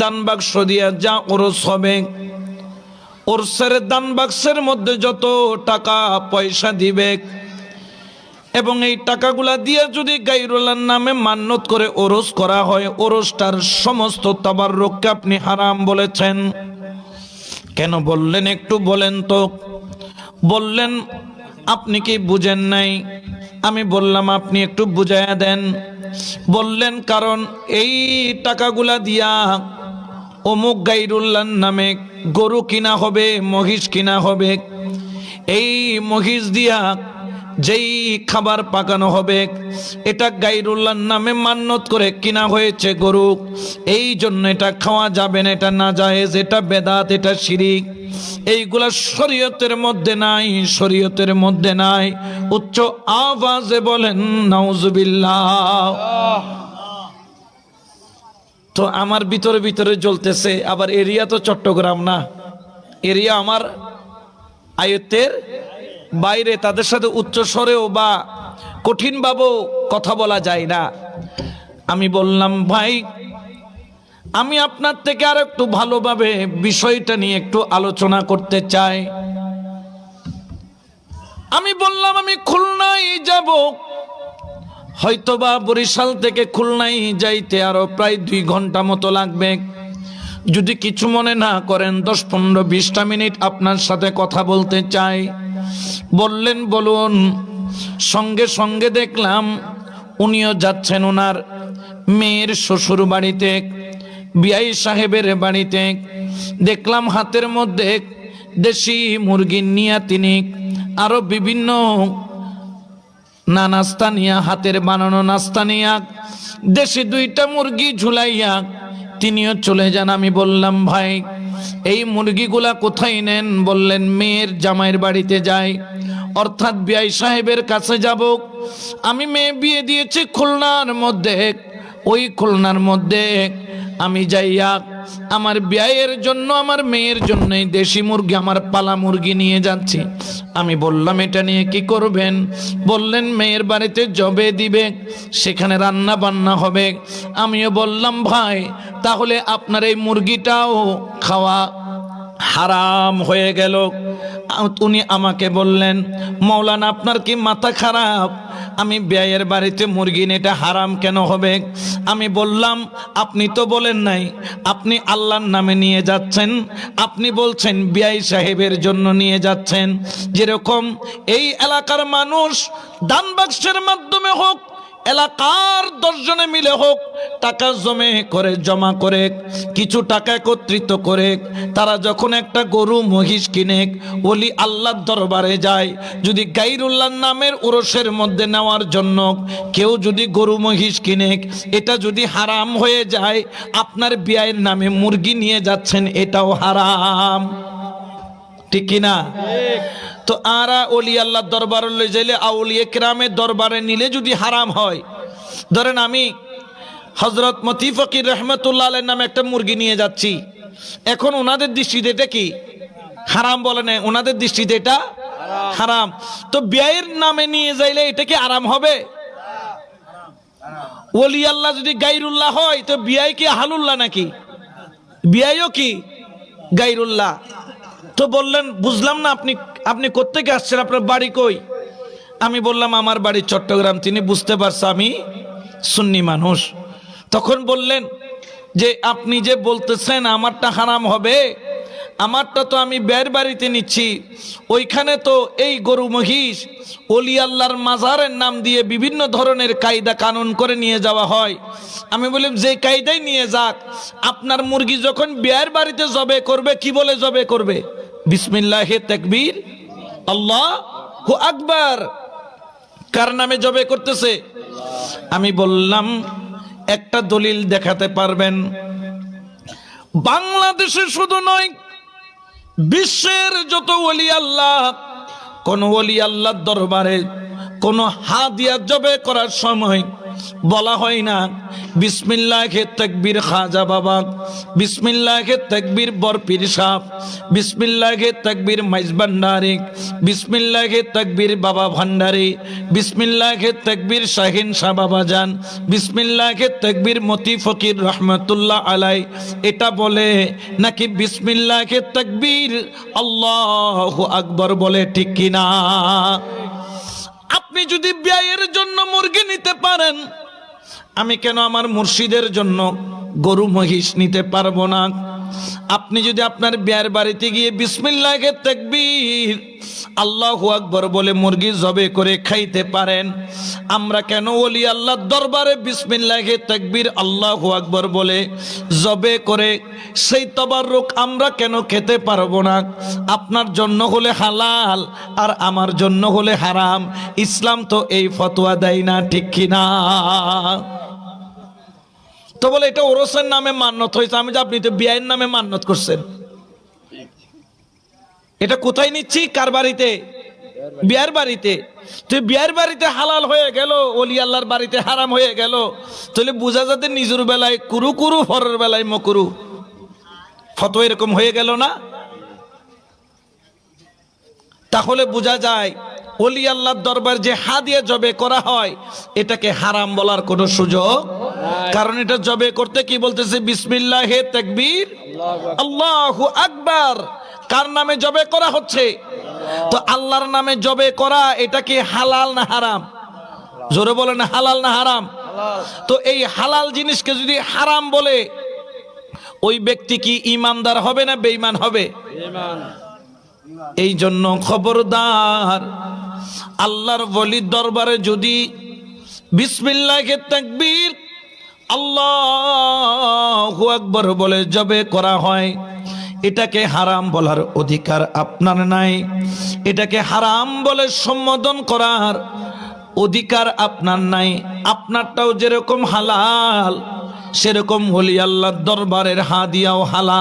দান বাক্স দিয়া যা ওরস হবে। ওরসের দান বাক্সের মধ্যে যত টাকা পয়সা দিবে এবং এই টাকাগুলা দিয়ে যদি গাইরুল্লার নামে মান্যত করে ওরস করা হয়, ওরসটার সমস্ত তাবার রোগকে আপনি হারাম বলেছেন। কেন বললেন একটু বলেন তো। বললেন, আপনি কি বুঝেন নাই? আমি বললাম, আপনি একটু বুঝাইয়া দেন। বললেন, কারণ এই টাকাগুলা দিয়া অমুক গাইরুল্লার নামে গরু কিনা হবে, মহিষ কিনা হবে। এই মহিষ দিয়া যেই খাবার পাকানো হবে, এটা গাইরুল্লাহর নামে মান্যত করে কিনা হয়েছে গরু। এই জন্য এটা খাওয়া যাবে না, এটা না যায় এটা বেদাত, এটা শিরিক। এইগুলা শরীয়তের মধ্যে নাই, শরীয়তের মধ্যে নাই। উচ্চ আওয়াজে বলেন, নাউজুবিল্লাহ। তো আমার ভিতরে ভিতরে জ্বলতেছে, আবার এরিয়া তো চট্টগ্রাম না। এরিয়া আমার আয়ত্তের বাইরে, তাদের সাথে উচ্চ স্বরেও বা কঠিনভাবেও কথা বলা যায় না। আমি বললাম, ভাই, আমি আপনার থেকে আর একটু ভালোভাবে বিষয়টা নিয়ে একটু আলোচনা করতে চাই। আমি বললাম, আমি খুলনায় যাব হয়তোবা বরিশাল থেকে খুলনায় যাইতে আরও প্রায় দুই ঘণ্টা মতো লাগবে। যদি কিছু মনে না করেন, দশ পনেরো বিশটা মিনিট আপনার সাথে কথা বলতে চাই। বললেন, বলুন, সঙ্গে সঙ্গে দেখলাম উনিও যাচ্ছেন ওনার মেয়ের শ্বশুর বাড়িতে, বিআই সাহেবের বাড়িতে। দেখলাম হাতের মধ্যে দেশি মুরগি নিয়ে তিনি আরও বিভিন্ন না নাস্তা নিয়া, হাতের বানানো নাস্তা নিয়া, দেশে দুইটা মুরগি ঝুলাইয়া তিনিও চলে যান। আমি বললাম, ভাই, এই মুরগিগুলা কোথায় নেন? বললেন, মেয়ের জামাইয়ের বাড়িতে যাই। অর্থাৎ বিআই সাহেবের কাছে যাব। আমি মেয়ে বিয়ে দিয়েছি খুলনার মধ্যে। ওই খুলনার মধ্যে আমি যাইয়া আমার বিয়ের জন্য, আমার মেয়ের জন্য দেশি মুরগি, আমার পালা মুরগি নিয়ে যাচ্ছি। আমি বললাম, এটা নিয়ে কি করবেন? বললেন, মেয়ের বাড়িতে জবে দিবে, সেখানে রান্না বান্না হবে। আমিও বললাম, ভাই, তাহলে আপনার এই মুরগিটাও খাওয়া হারাম হয়ে গেল। উনি আমাকে বললেন, মৌলানা, আপনার কি মাথা খারাপ? আমি ব্যয়ের বাড়িতে মুরগি এটা হারাম কেন হবে? আমি বললাম, আপনি তো বলেন নাই, আপনি আল্লাহর নামে নিয়ে যাচ্ছেন। আপনি বলছেন বিআই সাহেবের জন্য নিয়ে যাচ্ছেন। যেরকম এই এলাকার মানুষ দান বাক্সের মাধ্যমে হোক এলাকার দশজনে মিলে হোক, টাকা জমে করে, জমা করে, কিছু টাকা একত্রিত করে, তারা যখন একটা গরু, মহিষ কিনে ওলি আল্লাহর দরবারে যায়। যদি গাইরুল্লাহ নামের ওরসের মধ্যে নেওয়ার জন্য কেউ যদি গরু, মহিষ কিনে এটা যদি হারাম হয়ে যায়, আপনার বিয়ের নামে মুরগি নিয়ে যাচ্ছেন, এটাও হারাম। ঠিক কিনা? তো আরা অলি আল্লাহ দরবার যাইলে আউলিয়ে কেরামের দরবারে নিলে যদি হারাম হয়। ধরেন আমি হজরত মতি ফকির রহমতুল্লাহ আলের নামে একটা মুরগি নিয়ে যাচ্ছি। এখন ওনাদের দৃষ্টিতে এটা কি? হারাম বলে না ওনাদের দৃষ্টিতে এটা হারাম। তো ব্যয়ের নামে নিয়ে যাইলে এটা কি আরাম হবে? ওলি আল্লাহ যদি গাইরুল্লাহ হয়, তো বিয়াই কি হালুল্লাহ নাকি? বিয়াইও কি গাইরুল্লাহ? তো বললেন, বুঝলাম না আপনি আপনি কোত্থেকে আসছেন? আপনার বাড়ি কই? আমি বললাম, আমার বাড়ি চট্টগ্রাম। তিনি বুঝতে পারছে আমি সুন্নি মানুষ। তখন বললেন, যে আপনি যে বলতেছেন, আমারটা হারাম হবে, আমারটা তো আমি বের বাড়িতে নিচ্ছি। ওইখানে তো এই গরু মহিষ অলি আল্লাহর মাজারের নাম দিয়ে বিভিন্ন ধরনের কায়দা কানুন করে নিয়ে যাওয়া হয়। আমি বললাম, যে কায়দাই নিয়ে যাক, আপনার মুরগি যখন বিয়ের বাড়িতে জবে করবে, কি বলে জবে করবে? বিসমিল্লাহে তাকবীর, আল্লাহ আকবার। কার নামে জবে করতেছে? আমি বললাম, একটা দলিল দেখাতে পারবেন। বাংলাদেশে শুধু নয়, বিশ্বের যত ওলি আল্লাহ, কোন ওলি আল্লাহর দরবারে কোন হাদিয়া জবে করার সময় বলা হয় না। বিসমিল্লাহ তকবীর খাজা বাবা, বিসমিল্লাহ তকবীর বরপীর সাহ, বিসমিল্লাহ তকবীর মাইজ ভান্ডারি বিসমিল্লাহ তকবীর বাবা ভান্ডারি, বিসমিল্লাহ তকবীর শাহিন শাহ বাবা যান বিসমিল্লাহ তকবীর মতি ফকির রহমতুল্লাহ আলাই। এটা বলে নাকি বিসমিল্লাহ তকবীর আল্লাহ আকবর বলে ঠিক কিনা? আপনি যদি ব্যয়ের জন্য মুরগি নিতে পারেন আমি কেন আমার মুর্শিদের জন্য গরু মহিষ নিতে পারব না। আপনি যদি আপনার বিয়ার বাড়িতে গিয়ে বিসমিল্লাহকে তাকবীর, আল্লাহু আকবর বলে মুরগি জবে করে খাইতে পারেন। আমরা কেন ওলি আল্লাহ দরবারে বিসমিল্লাহকে তাকবীর, আল্লাহু আকবর বলে জবে করে? সেই তবার রোগ আমরা কেন খেতে পারব না? আপনার জন্য হলে হালাল আর আমার জন্য হলে হারাম। ইসলাম তো এই ফতোয়া দেয় না, ঠিক কিনা? তো বলে এটা ওরসের নামে মান্যত হয়েছে। আমি যে আপনি তো বিয়ের নামে মান্যত করছেন। এটা কোথায় নিচ্ছি? কার বাড়িতে? বিয়ার বাড়িতে। তুই বিয়ার বাড়িতে হালাল হয়ে গেল, অলি আল্লাহর বাড়িতে হারাম হয়ে গেল। তাহলে বোঝা যাতে নিজের বেলায় কুরু কুরু ফরের বেলায় মকুরু। ফটো এরকম হয়ে গেল না? তাহলে বোঝা যায়, অলি আল্লাহর দরবার যে হা দিয়ে জবে করা হয়, এটাকে হারাম বলার কোনো সুযোগ কারণ এটা জবে করতে কি বলতেছে? বিসমিল্লাহ হে তাকবীর। আল্লাহ আকবার। কার নামে জবে করা হচ্ছে? তো আল্লাহর নামে জবে করা এটা কি হালাল না হারাম? জোরে বলে না হালাল না হারাম? তো এই হালাল জিনিসকে যদি হারাম বলে ওই ব্যক্তি কি ইমানদার হবে না বেঈমান হবে? এই জন্য খবরদার আল্লাহর বলির দরবারে যদি বিসমিল্লাহকে তাকবীর আল্লাহু আকবর বলে জবে করা হয়। এটাকে হারাম বলার অধিকার আপনার নাই। এটাকে হারাম বলে সম্বোধন করার অধিকার আপনার নাই। আপনারটাও যেরকম হালাল, সেরকম হলি আল্লাহর দরবারের হাদিয়াও হালাল।